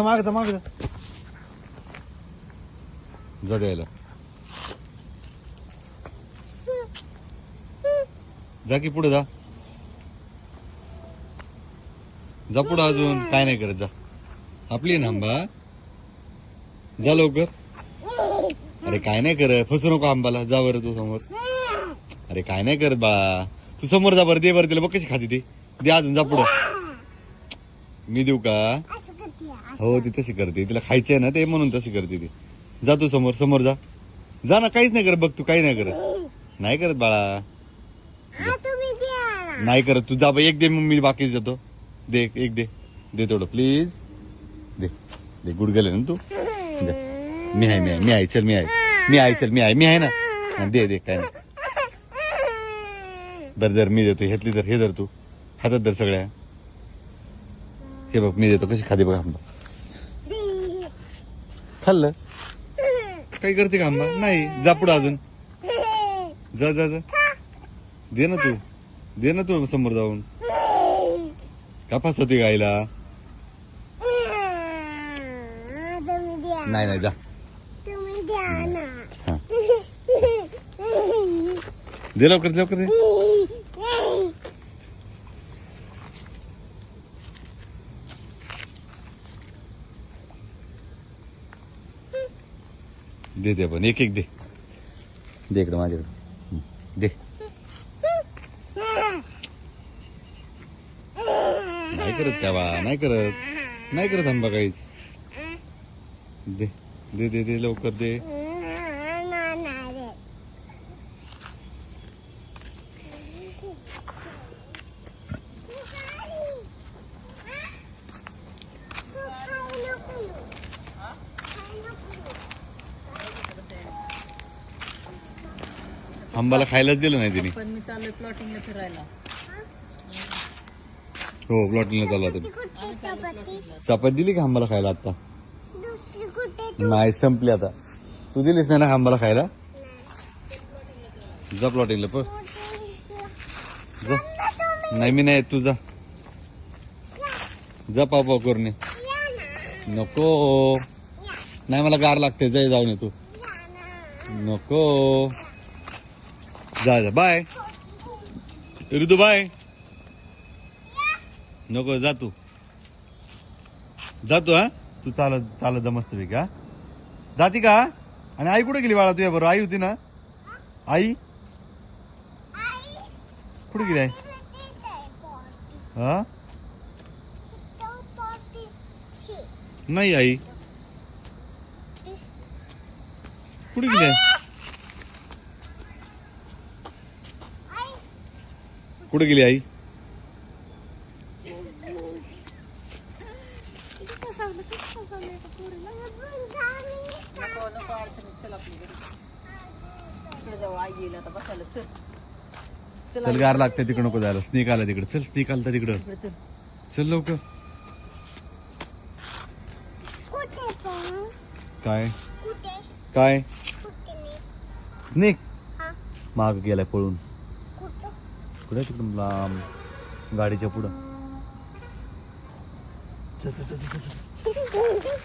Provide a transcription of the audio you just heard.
जा माग जा माग. जा जा द्यायला जा की पुढे जा. जा पुढे अजून. काय नाही करत जा. आपली ना आंबा. जा लवकर. अरे काय नाही करत. फसू नको आंबाला. जा बरं तू समोर. अरे काय नाही करत बाळा. तू समोर जा बरं. दे बरं तिला. बघ कशी खाती ते. दे अजून. जा पुढं. मी देऊ का? करते. हो ती तशी करते. तिला खायचंय ना ते म्हणून तशी करते ती. जा तू समोर समोर जा. जा ना काहीच नाही करत बघ तू काही नाही करत. नाही करत बाळा. आ, तुम्ही द्या ना. नाही करत. तू जा बा, एक दे मग मी बाकीच देतो. दे एक दे. दे तेवढं प्लीज दे. दे गुड गेले ना तू? दे. मी आहे मी आहे मी आहे चल मी आहे. मी आहे चल मी आहे मी आहे ना? हा, दे दे काय नाही. बरं जर मी देतो. घेतली तर हे धर तू. हातात धर सगळ्या. हे बघ मी देतो कशी खाते बघ आंबा. खाल्लं? काही करते का आंबा? नाही जा पुढं अजून. जा जा जा. दे ना तू. दे ना तू समोर जाऊन. का फसवते गायला? नाही नाही जा. दे लवकर दे लवकर दे. दे दे पण एक एक दे. दे इकडं माझ्याकडं. दे. नाही करत त्या बा? नाही करत. नाही करत आंबा काहीच दे दे दे दे लवकर दे ना ना रे आंबाला खायलाच दिलं नाही तिने. पण मी चाललोय प्लॉटिंगला फिरायला. हो प्लॉटिंगला चालला तुम्ही चपाती? दिली का आंबाला खायला आता? नाही संपली आता. तू दिलीस नाही ना आंबाला खायला? जा प्लॉटिंगला प जा. नाही मी नाही तू जा. जा पाव पाव करणे नको. नाही मला गार लागते जाय जाऊन तू. नको. जा जा बाय. ऋतू बाय. नको जा तू. जातो हा? तू चालत चालत जा मस्त का जाती का आणि आई कुठे गेली बाळा तुझ्या बरोबर? आई होती ना? आई? कुठे गेली आई? हा? नाही आई. कुठे गेली कुठे गेली आई? चल गार लागते तिकडे नको जायला. स्नेक आला तिकडे. चल स्नेक आला तिकडं. चल. चल लवकर. काय? कुठे? काय? स्नेक. हा. माग गेलाय पळून. इकडे तिकडून लांब गाडीच्या पुढं चल चल चल चल